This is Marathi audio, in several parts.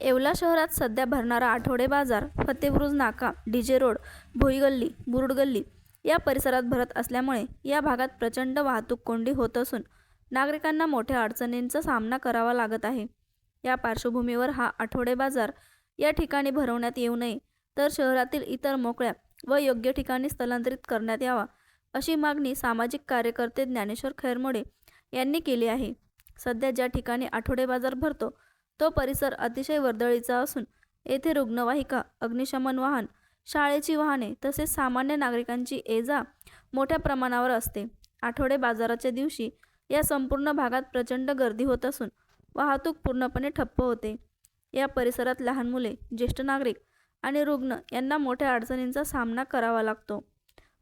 येवला शहरात सध्या भरणारा आठवडे बाजार फतेबुरुज नाका डीजे रोड भोईगल्ली बुरुडगल्ली या परिसरात भरत असल्यामुळे या भागात प्रचंड वाहतूक कोंडी होत असून नागरिकांना मोठ्या अडचणींचा सामना करावा लागत आहे. या पार्श्वभूमीवर हा आठवडे बाजार या ठिकाणी भरवण्यात येऊ नये तर शहरातील इतर मोकळ्या व योग्य ठिकाणी स्थलांतरित करण्यात यावा अशी मागणी सामाजिक कार्यकर्ते ज्ञानेश्वर खैरमोडे यांनी केली आहे. सध्या ज्या ठिकाणी आठवडे बाजार भरतो तो परिसर अतिशय वर्दळीचा असून येथे रुग्णवाहिका अग्निशमन वाहन शाळेची वाहने तसेच सामान्य नागरिकांची ये जा मोठ्या प्रमाणावर असते. आठवडे बाजाराच्या दिवशी या संपूर्ण भागात प्रचंड गर्दी होत असून वाहतूक पूर्णपणे ठप्प होते. या परिसरात लहान मुले ज्येष्ठ नागरिक आणि रुग्ण यांना मोठ्या अडचणींचा सामना करावा लागतो.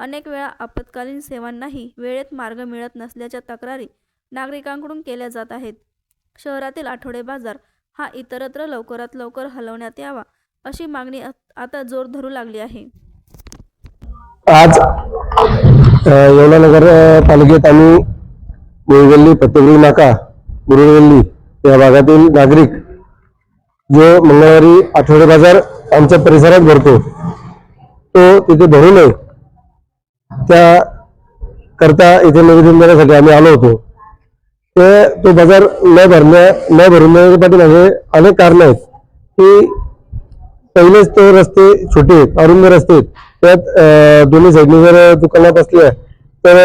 अनेक वेळा आपत्कालीन सेवांनाही वेळेत मार्ग मिळत नसल्याच्या तक्रारी नागरिकांकडून केल्या जात आहेत. शहरातील आठवडे बाजार हा इतरत्र लवकरात लवकर हलवण्यात यावा अशी मागणी आता जोर धरू लागली आहे. आज अ, येवला नगर पालिकेत आम्ही मुळगल्ली फतेगुरी नाका मुरुडगल्ली या भागातील नागरिक जो मंगळवारी आठवडे बाजार आमच्या परिसरात भरतो तो तिथे भरू नये. त्या करता इथे निवेदन देण्यासाठी आम्ही आलो होतो. ते तो बाजार न भरण्या न भरून माझे अनेक कारणं आहेत. की पहिलेच तो रस्ते छोटे आहेत अरुंद रस्ते आहेत. त्यात दोन्ही साईडने जर दुकानात असल्या तर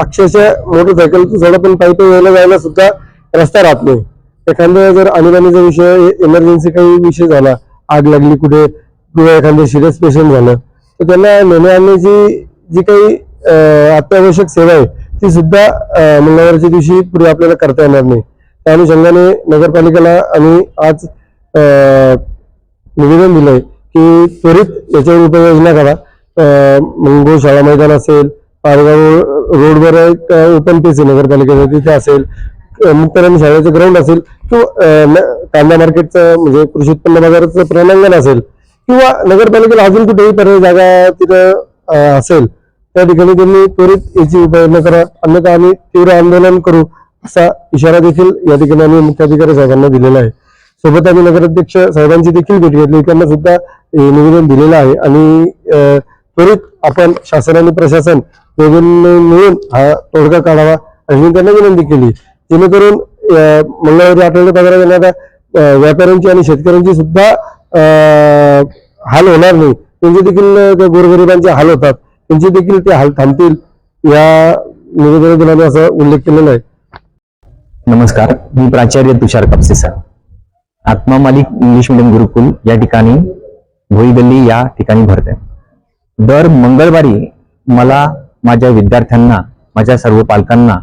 अक्षरशः मोटरसायकल सोडा पण पायी यायला जायला सुद्धा रस्ता राहत नाही. एखाद्या जर आणीबाणीचा विषय इमर्जन्सी काही विषय झाला आग लागली कुठे किंवा एखादं सिरियस पेशंट झालं तर त्यांना नेणे आणण्याची जी काही अत्यावश्यक सेवा आहे ती सुद्धा मंगळवारच्या दिवशी पुढे आपल्याला करता येणार नाही. त्या अनुषंगाने नगरपालिकेला आम्ही आज निवेदन दिलंय की त्वरित याच्यावर उपाययोजना करा. अं, शाळा मैदान असेल पारगाव रोडवर एक ओपन पेस आहे नगरपालिकेचं तिथे असेल अं, मुक्ताराम शाळेचं ग्राउंड असेल किंवा न- कांदा मार्केटचं म्हणजे कृषी उत्पन्न बाजाराचं प्रणांगण असेल किंवा नगरपालिकेला अजून कुठेही पर्याय जागा तिथं असेल त्या ठिकाणी त्यांनी त्वरित याची उपाययोजना करा. अन्यथा आम्ही तीव्र आंदोलन करू असा इशारा देखील या ठिकाणी आम्ही मुख्याधिकारी साहेबांना दिलेला आहे. सोबत आम्ही नगराध्यक्ष साहेबांची देखील भेट घेतली. त्यांना सुद्धा निवेदन दिलेलं आहे. आणि त्वरित आपण शासन आणि प्रशासन निवेदन मिळून हा तोडगा काढावा अशी त्यांना विनंती केली. जेणेकरून मंगळवारी आठवडे बाजारात येणाऱ्या व्यापाऱ्यांची आणि शेतकऱ्यांची सुद्धा हाल होणार नाही. त्यांचे देखील त्या गोरगरिबांचे हाल होतात. त्यांची देखील ते हाल थांबतील या निवेदनातून असा उल्लेख केलेला आहे. नमस्कार मी प्राचार्य तुषार कापसे सर. आत्मा मालिक इंग्लिश मिडियम गुरुकुल या ठिकाणी भोई गल्ली या ठिकाणी भरते. दर मंगळवारी मला माझ्या विद्यार्थ्यांना माझ्या सर्व पालकांना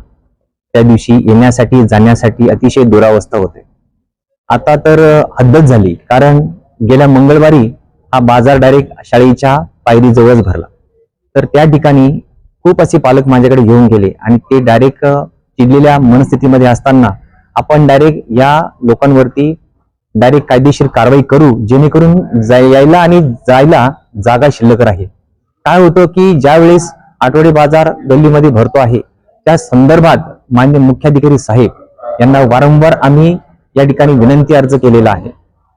त्या दिवशी येण्यासाठी जाण्यासाठी अतिशय दुरावस्था होते. आता तर हद्दच झाली कारण गेल्या मंगळवारी हा बाजार डायरेक्ट शाळेच्या पायरीजवळच भरला. तर त्या ठिकाणी खूप असे पालक माझ्याकडे घेऊन गेले आणि ते डायरेक्ट चिडलेल्या मनस्थितीमध्ये असताना आपण डायरेक्ट या लोकांवरती डायरेक्ट कायदेशीर कारवाई करू जेणेकरून यायला आणि जायला जागा शिल्लक राहील. काय होतं की ज्यावेळेस आठवडे बाजार गल्लीमध्ये भरतो आहे त्या संदर्भात मान्य मुख्याधिकारी साहेब यांना वारंवार आम्ही या ठिकाणी विनंती अर्ज केलेला आहे.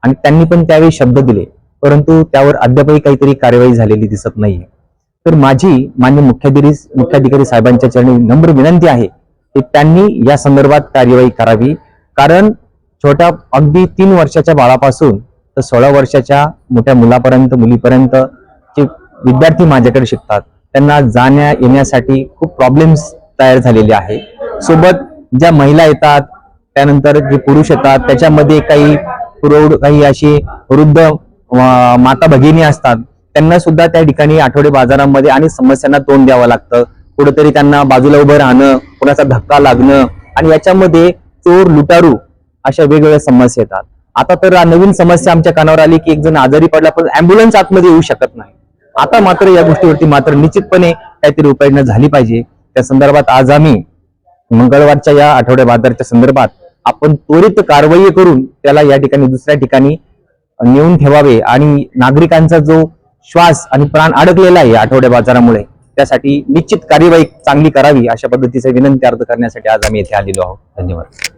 आणि त्यांनी पण त्यावेळी शब्द दिले परंतु त्यावर अद्यापही काहीतरी कार्यवाही झालेली दिसत नाहीये. तर माझी मान्य मुख्याधिकारी मुख्याधिकारी साहेबांच्या चरणी नम्र विनंती आहे की त्यांनी या संदर्भात कार्यवाही करावी. कारण छोट्या अगदी तीन वर्षाच्या बाळापासून तर सोळा वर्षाच्या मोठ्या मुलापर्यंत मुलीपर्यंत जे विद्यार्थी माझ्याकडे शिकतात त्यांना जाण्या येण्यासाठी खूप प्रॉब्लेम्स तयार झालेले आहे. सोबत ज्या महिला येतात त्यानंतर जे पुरुष येतात त्याच्यामध्ये काही प्रौढ काही अशी वृद्ध माता भगिनी असतात त्यांना सुद्धा त्या ठिकाणी आठवडे बाजारामध्ये आणि समस्यांना तोंड द्यावं लागतं. कुठेतरी त्यांना बाजूला उभं राहणं कोणाचा धक्का लागणं आणि याच्यामध्ये चोर लुटारू अशा वेगवेगळ्या समस्या येतात. आता तर नवीन समस्या आमच्या कानावर आली की एक जण आजारी पडला पण अँब्युलन्स आतमध्ये येऊ शकत नाही. आता मात्र या गोष्टीवरती मात्र निश्चितपणे काहीतरी उपाययोजना झाली पाहिजे. त्या संदर्भात आज आम्ही मंगळवारच्या या आठवड्या बाजाराच्या संदर्भात आपण त्वरित कारवाई करून त्याला या ठिकाणी दुसऱ्या ठिकाणी नेऊन ठेवावे आणि नागरिकांचा जो श्वास आणि प्राण अडकलेला आहे आठवड्या बाजारामुळे. त्यासाठी निश्चित कार्यवाही चांगली करावी अशा पद्धतीचा विनंती अर्ज करण्यासाठी आज आम्ही येथे आलेलो आहोत. धन्यवाद.